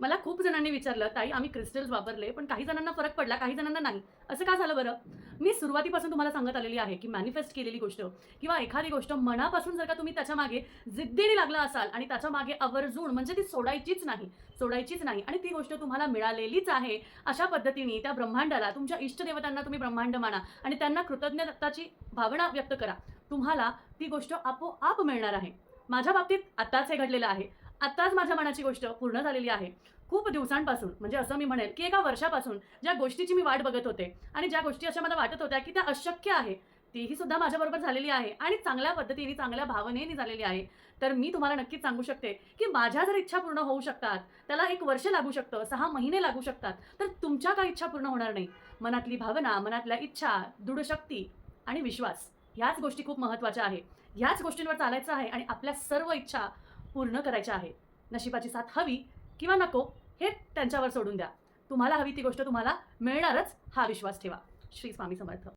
मला खूप जणांनी विचारलं ताई आम्ही क्रिस्टल्स वापरले पण काही जणांना फरक पडला काही जणांना नाही. असं का झालं बरं? मी सुरुवातीपासून तुम्हाला सांगत आलेली आहे की मॅनिफेस्ट केलेली गोष्ट किंवा एखादी गोष्ट मनापासून जर का तुम्ही त्याच्यामागे जिद्दीने लागला असाल आणि त्याच्यामागे आवर्जून म्हणजे ती सोडायचीच नाही सोडायचीच नाही आणि ती गोष्ट तुम्हाला मिळालेलीच आहे अशा पद्धतीने त्या ब्रह्मांडाला तुमच्या इष्टदेवतांना तुम्ही ब्रह्मांड माना आणि त्यांना कृतज्ञताची भावना व्यक्त करा. तुम्हाला ती गोष्ट आपोआप मिळणार आहे. माझ्या बाबतीत आत्ताच हे घडलेलं आहे. आत्ताच माझ्या मनाची गोष्ट पूर्ण झालेली आहे. खूप दिवसांपासून म्हणजे असं मी म्हणेल की एका वर्षापासून ज्या गोष्टीची मी वाट बघत होते आणि ज्या गोष्टी अशा मला वाटत होत्या की त्या अशक्य आहे तीही सुद्धा माझ्याबरोबर झालेली आहे आणि चांगल्या पद्धतीने चांगल्या भावनेने झालेली आहे. तर मी तुम्हाला नक्कीच सांगू शकते की माझ्या जर इच्छा पूर्ण होऊ शकतात त्याला एक वर्ष लागू शकतं सहा महिने लागू शकतात तर तुमच्या काय इच्छा पूर्ण होणार नाही. मनातली भावना मनातल्या इच्छा दृढशक्ती आणि विश्वास ह्याच गोष्टी खूप महत्त्वाच्या आहे. ह्याच गोष्टींवर चालायचं आहे आणि आपल्या सर्व इच्छा पूर्ण करायच्या आहे. नशिबाची साथ हवी किंवा नको हे त्यांच्यावर सोडून द्या. तुम्हाला हवी ती गोष्ट तुम्हाला मिळणारच हा विश्वास ठेवा. श्री स्वामी समर्थ.